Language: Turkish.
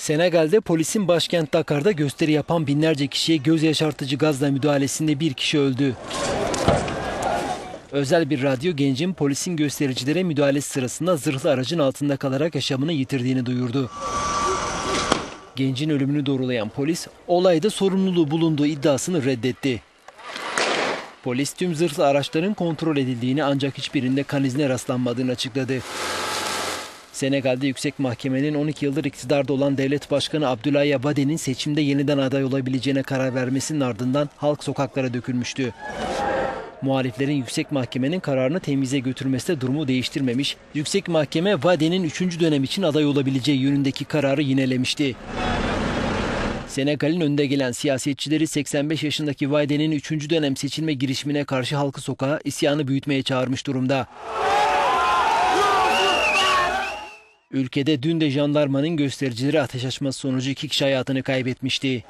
Senegal'de polisin başkent Dakar'da gösteri yapan binlerce kişiye göz yaşartıcı gazla müdahalesinde bir kişi öldü. Özel bir radyo gencin polisin göstericilere müdahalesi sırasında zırhlı aracın altında kalarak yaşamını yitirdiğini duyurdu. Gencin ölümünü doğrulayan polis olayda sorumluluğu bulunduğu iddiasını reddetti. Polis tüm zırhlı araçların kontrol edildiğini ancak hiçbirinde kan izine rastlanmadığını açıkladı. Senegal'de yüksek mahkemenin 12 yıldır iktidarda olan devlet başkanı Abdoulaye Wade'nin seçimde yeniden aday olabileceğine karar vermesinin ardından halk sokaklara dökülmüştü. Muhaliflerin yüksek mahkemenin kararını temize götürmesi de durumu değiştirmemiş. Yüksek mahkeme Wade'nin 3. dönem için aday olabileceği yönündeki kararı yinelemişti. Senegal'in önde gelen siyasetçileri 85 yaşındaki Wade'nin 3. dönem seçilme girişimine karşı halkı sokağa isyanı büyütmeye çağırmış durumda. Ülkede dün de jandarmanın göstericileri ateş açması sonucu iki kişi hayatını kaybetmişti.